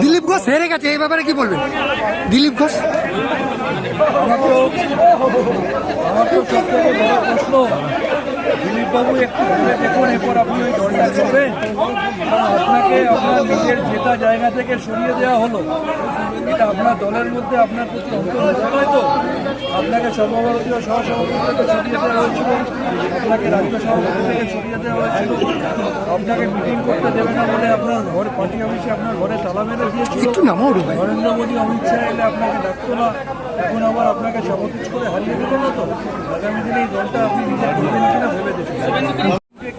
দিলীপ ঘোষ? হেরে গেছে এই ব্যাপারে কি বলবেন? দিলীপ ঘোষ? একটু ঘুরে দেখুন এরপর আপনাকে আপনার নিজের জেতা জায়গা থেকে সরিয়ে দেওয়া হলো আপনার দলের মধ্যে আপনার প্রতি অন্তর্ভুক্ত নয় তো? আপনাকে সর্বভারতীয় সহসভাপতি থেকে দেওয়া হয়েছিল। আপনাকে রাজ্য সভাপতি থেকে দেওয়া হয়েছিল। আপনাকে মিটিং করতে দেবে না বলে আপনার ঘর পার্টি অফিসে আপনার ঘরে তালা মেরে দিয়েছিল। নরেন্দ্র মোদী অমিত শাহ এলে আপনাকে ডাকতো না। এখন আবার আপনাকে সভাপতি করে হারিয়ে দেবেন না তো? আগামী দিনে এই দলটা আপনি নিজে করবেন কিনা ভেবে দেখুন।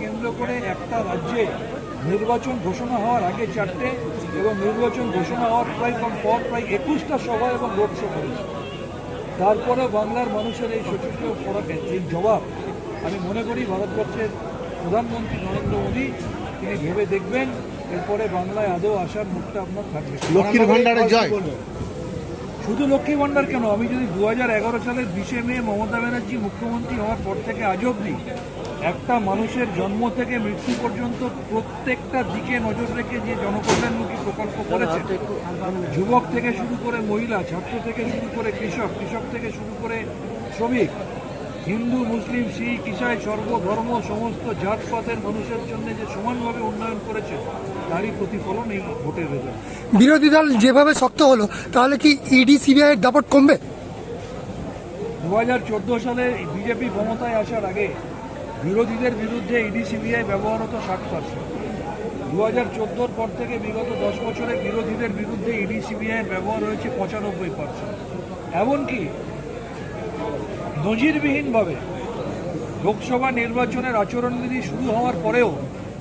কেন্দ্র করে একটা রাজ্যে নির্বাচন ঘোষণা হওয়ার আগে চারটে এবং নির্বাচন ঘোষণা হওয়ার প্রায় কম পর প্রায় একুশটা সভা এবং রোড শো করেছে তারপরে বাংলার মানুষের এই সচিত্র পড়াকে এই জবাব আমি মনে করি ভারতবর্ষের প্রধানমন্ত্রী নরেন্দ্র মোদী তিনি ভেবে দেখবেন এরপরে বাংলায় আদৌ আসার মুখটা আপনার থাকবে লক্ষ্মীর ভাণ্ডারে জয়। শুধু লক্ষ্মী ভান্ডার কেন? আমি যদি দু এগারো সালের বিশে মে মমতা ব্যানার্জি মুখ্যমন্ত্রী হওয়ার পর থেকে আজ অবধি একটা মানুষের জন্ম থেকে মৃত্যু পর্যন্ত প্রত্যেকটা দিকে নজর রেখে যে জনকল্যাণমুখী প্রকল্প করেছে যুবক থেকে শুরু করে মহিলা ছাত্র থেকে শুরু করে কৃষক কৃষক থেকে শুরু করে শ্রমিক হিন্দু মুসলিম শিখ ইসাই সর্বধর্ম সমস্ত জাতপাতের মানুষের জন্য যে সমানভাবে উন্নয়ন করেছে তারই প্রতিফলন এই ভোটের রেজাল্ট বিরোধী দল যেভাবে শক্ত হলো তাহলে কি ইডি সিবিআই এর দাপট কমবে? দু হাজার চোদ্দ সালে বিজেপি ক্ষমতায় আসার আগে বিরোধীদের বিরুদ্ধে ইডি সিবিআই ব্যবহার হতো ষাট পার্সেন্ট। দু হাজার চোদ্দোর পর থেকে বিগত দশ বছরে বিরোধীদের বিরুদ্ধে ইডি সিবিআই ব্যবহার হয়েছে পঁচানব্বই পার্সেন্ট। এমনকি নজিরবিহীনভাবে লোকসভা নির্বাচনের আচরণবিধি শুরু হওয়ার পরেও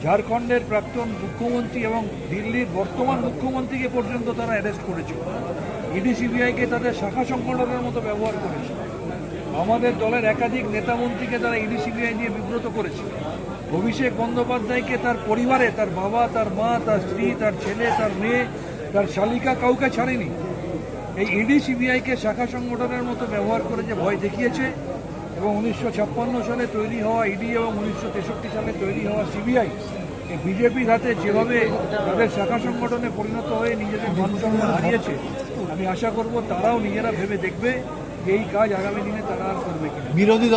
ঝাড়খণ্ডের প্রাক্তন মুখ্যমন্ত্রী এবং দিল্লির বর্তমান মুখ্যমন্ত্রীকে পর্যন্ত তারা অ্যারেস্ট করেছে ইডি সিবিআইকে তাদের শাখা সংগঠনের মতো ব্যবহার করেছে। আমাদের দলের একাধিক নেতামন্ত্রীকে তারা ইডি সিবিআই দিয়ে বিব্রত করেছে অভিষেক বন্দ্যোপাধ্যায়কে তার পরিবারে, তার বাবা, তার মা, তার স্ত্রী, তার ছেলে, তার মেয়ে, তার শালিকা কাউকে ছাড়েনি। এই ইডি সিবিআইকে শাখা সংগঠনের মতো ব্যবহার করে যে ভয় দেখিয়েছে এবং উনিশশো ছাপ্পান্ন সালে তৈরি হওয়া ইডি এবং উনিশশো তেষট্টি সালে তৈরি হওয়া সিবিআই বিজেপির হাতে যেভাবে তাদের শাখা সংগঠনে পরিণত হয়ে নিজেদের মান হারিয়েছে, আমি আশা করব তারাও নিজেরা ভেবে দেখবে। এই কাজ আগামী দিনে তারা আর করবে কিনা। বিরোধী দল